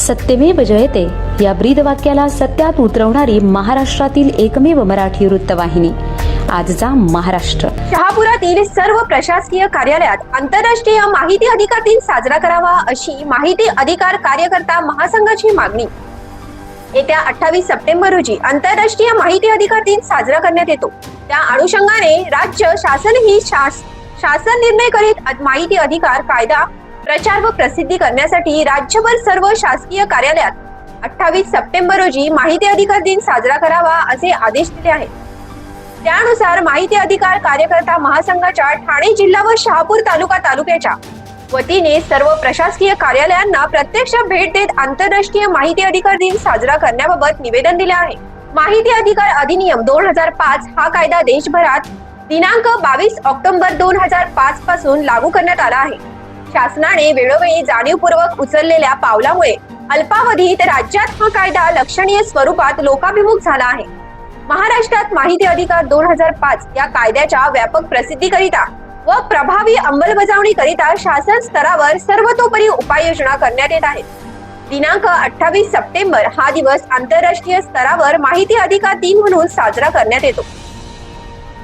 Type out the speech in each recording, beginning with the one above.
सत्यमेव जयते. या ब्रीद वाक्याला सत्यात उतरवणारी महाराष्ट्रातील एकमेव मराठी वृत्तवाहिनी. आजचा महाराष्ट्र. शहापुरातील सर्व प्रशासकीय कार्यालयात आंतरराष्ट्रीय माहिती अधिकार दिन साजरा करावा अशी माहिती अधिकार कार्यकर्ता महासंघाची मागणी. येत्या अठ्ठावीस सप्टेंबर रोजी आंतरराष्ट्रीय माहिती अधिकार दिन साजरा करण्यात येतो. त्या अनुषंगाने राज्य शासनही शास शासन निर्णय करीत माहिती अधिकार कायदा प्रचार व प्रसिद्धी करण्यासाठी राज्यभर सर्व शासकीय कार्यालयात अठ्ठावीस सप्टेंबर रोजी माहिती अधिकार दिन साजरा करावा असे आदेश दिले आहेत. त्यानुसार माहिती अधिकार कार्यकर्ता महासंघाच्या ठाणे जिल्हा व शहापूर तालुका तालुक्याच्या वतीने सर्व प्रशासकीय कार्यालयांना प्रत्यक्ष भेट देत आंतरराष्ट्रीय माहिती अधिकार दिन साजरा करण्याबाबत निवेदन दिले आहे. माहिती अधिकार अधिनियम दोन हजार पाच हा कायदा देशभरात दिनांक बावीस ऑक्टोबर दोन हजार पाच पासून लागू करण्यात आला आहे. शासनाने वेळोवेळी जाणीवपूर्वक उचललेल्या पावलामुळे अल्पावधीत राज्यात हा कायदा लक्षणीय स्वरूपात लोकाभिमुख झाला आहे. महाराष्ट्रात माहिती अधिकार दोन हजार पाच या कायद्याच्या व्यापक प्रसिद्धीकरिता व प्रभावी अंमलबजावणी करिता शासन स्तरावर सर्वतोपरी उपाययोजना करण्यात येत आहेत दिनांक अठ्ठावीस सप्टेंबर हा दिवस आंतरराष्ट्रीय स्तरावर माहिती अधिकार दिन म्हणून साजरा करण्यात येतो.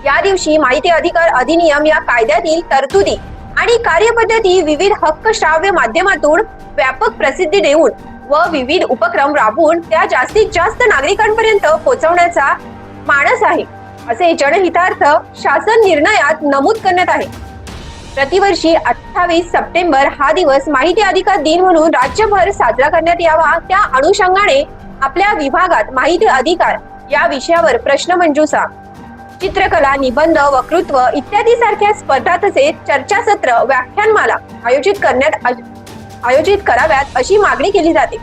या दिवशी माहिती अधिकार अधिनियम या कायद्यातील तरतुदी आणि कार्यपद्धती विविध हक्क श्राव्य माध्यमातून व्यापक प्रसिद्धी देऊन व विविध उपक्रम राबवून त्या जास्तीत जास्त नागरिकांपर्यंत पोहोचवण्याचा मानस आहे असे जनहितार्थ शासन निर्णयात नमूद करण्यात आहे. प्रतिवर्षी अठ्ठावीस सप्टेंबर हा दिवस माहिती अधिकार दिन म्हणून राज्यभर साजरा करण्यात यावा त्या अनुषंगाने आपल्या विभागात माहिती अधिकार या विषयावर प्रश्नमंजुषा चित्रकला निबंध वक्तृत्व इत्यादी सारख्या स्पर्धा तसेच चर्चासत्र व्याख्यानमाला आयोजित करण्यात आयोजित कराव्यात अशी मागणी केली जाते.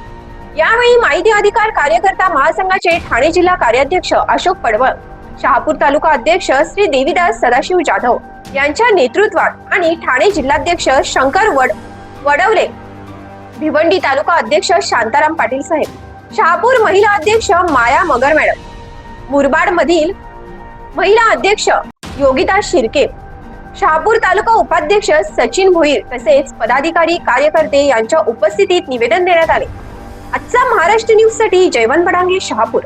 यावेळी माहिती अधिकार कार्यकर्ता महासंघाचे ठाणे जिल्हा कार्याध्यक्ष अशोक पडवळ शहापूर तालुका अध्यक्ष श्री देवीदास सदाशिव जाधव यांच्या नेतृत्वात आणि ठाणे जिल्हाध्यक्ष शंकर वड वडवले भिवंडी तालुका अध्यक्ष शांताराम पाटील साहेब शहापूर महिला अध्यक्ष माया मगर मॅडम मुरबाड मधील महिला अध्यक्ष योगिता शिर्के शहापूर तालुका उपाध्यक्ष सचिन भोईर तसेच पदाधिकारी कार्यकर्ते यांच्या उपस्थितीत निवेदन देण्यात आले. आजचा महाराष्ट्र न्यूजसाठी जयवंत बडांगे शहापूर.